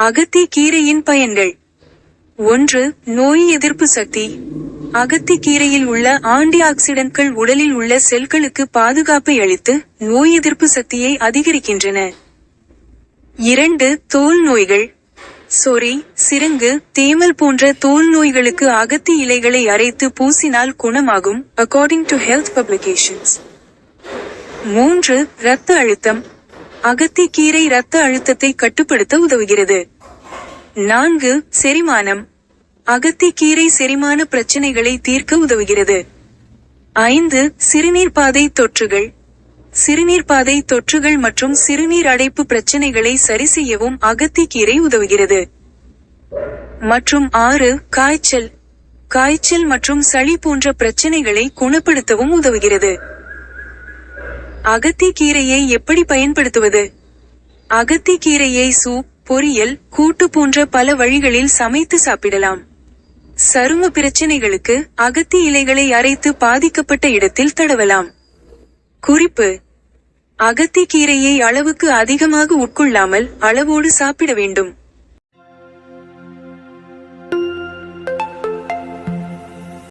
அகத்தி கீரையின் பயன்கள். ஒன்று நோய் எதிர்ப்பு சக்தி. அகத்தி கீரையில் உள்ள ஆன்டி ஆக்சிடென்ட்கள் உடலில் உள்ள செல்களுக்கு பாதுகாப்பை அளித்து நோய் எதிர்ப்பு சக்தியை அதிகரிக்கின்றன. இரண்டு தோல் நோய்கள். சொறி சிரங்கு தேமல் போன்ற தோல் நோய்களுக்கு அகத்தி இலைகளை அரைத்து பூசினால் குணமாகும் அக்கார்டிங் டு ஹெல்த் பப்ளிகேஷன்ஸ் மூன்று இரத்த அழுத்தம். அகத்தி கீரை இரத்த அழுத்தத்தை கட்டுப்படுத்த உதவுகிறது. நான்கு செரிமானம். அகத்தி கீரை செரிமான பிரச்சனைகளை தீர்க்க உதவுகிறது. ஐந்து சிறுநீர் பாதை தொற்றுகள். சிறுநீர் பாதை தொற்றுகள் மற்றும் சிறுநீர் அடைப்பு பிரச்சனைகளை சரி செய்யவும் அகத்தி கீரை உதவுகிறது. மற்றும் ஆறு காய்ச்சல். காய்ச்சல் மற்றும் சளி போன்ற பிரச்சனைகளை குணப்படுத்தவும் உதவுகிறது. அகத்திக்கீரையை எப்படி பயன்படுத்துவது? அகத்திக்கீரையை சூப் பொரியல் கூட்டு போன்ற பல வழிகளில் சமைத்து சாப்பிடலாம். சரும பிரச்சனைகளுக்கு அகத்தி இலைகளை அரைத்து பாதிக்கப்பட்ட இடத்தில் தடவலாம். குறிப்பு அகத்தி கீரையை அளவுக்கு அதிகமாக உட்கொள்ளாமல் அளவோடு சாப்பிட வேண்டும்.